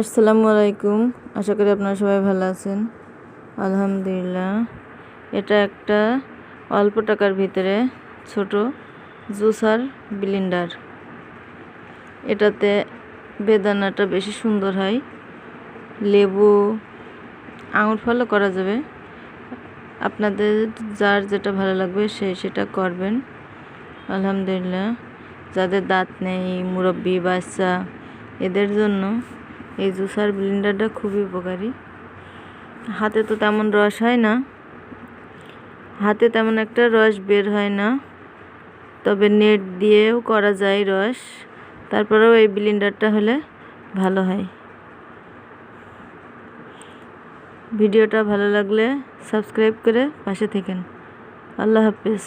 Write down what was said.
আসসালামু আলাইকুম আশা করি আপনারা সবাই ভালো আছেন। আলহামদুলিল্লাহ। এটা একটা অল্প টাকার ভিতরে ছোট জুসার ব্লিন্ডার। এটাতে বেদানাটা বেশি সুন্দর হয়। লেবু, আঙুর ফলও করা যাবে। আপনাদের যার যেটা ভালো লাগবে সে সেটা করবেন। আলহামদুলিল্লাহ। যাদের দাঁত নেই, মুরব্বি, বাচ্চা, এদের জন্য এই জুসার ব্লেন্ডারটা খুবই উপকারী। হাতে তো তেমন রস হয় না। হাতে তেমন একটা রস বের হয় না। তবে নেট দিয়েও করা যায় রস। তারপরেও এই ব্লেন্ডারটা হলে ভালো হয়। ভিডিওটা ভালো লাগলে সাবস্ক্রাইব করে পাশে থেকেন। আল্লাহ হাফিজ।